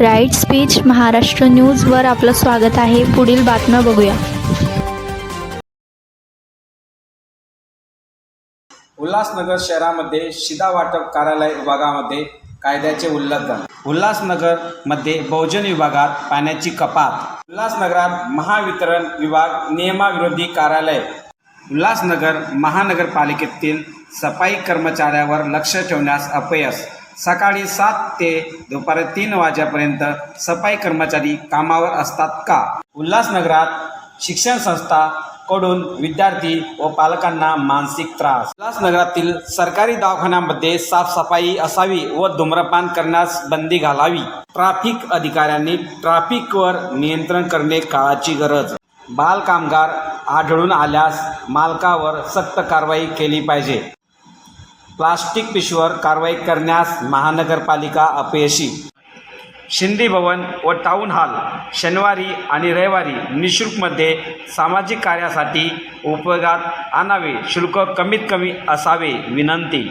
Right speech Maharashtra न्यूजवर आपलं स्वागत आहे. पुढील बातम्या बघूया. उल्हासनगर शहरामध्ये शिदा वाटप कार्यालय विभागामध्ये कायद्याचे उल्लंघन. उल्हासनगरमध्ये बहुजन विभागात पाण्याची कपात. उल्हासनगरात महावितरण विभाग नियमाविरोधी कार्यालय. उल्हासनगर महानगरपालिकेतील सफाई कर्मचाऱ्यावर लक्ष ठेवण्यास अपयश. सकाळी सात ते दुपारी तीन वाजेपर्यंत सफाई कर्मचारी कामावर असतात का? उल्हासनगरात शिक्षण संस्था कडून विद्यार्थी व पालकांना मानसिक त्रास. उल्हासनगरातील सरकारी दवाखान्यामध्ये साफसफाई असावी व धूम्रपान करण्यास बंदी घालावी. ट्राफिक अधिकाऱ्यांनी ट्राफिकवर नियंत्रण करणे काळाची गरज. बालकामगार आढळून आल्यास मालकावर सक्त कारवाई केली पाहिजे. प्लास्टिक पिशवीवर कारवाई करण्यास महानगरपालिका अपयशी. शिंदी भवन व टाऊन हॉल शनिवारी आणि रविवारी निशुल्कमध्ये सामाजिक कार्यासाठी उपयोगात आणावे शुल्क कमीत कमी असावे विनंती.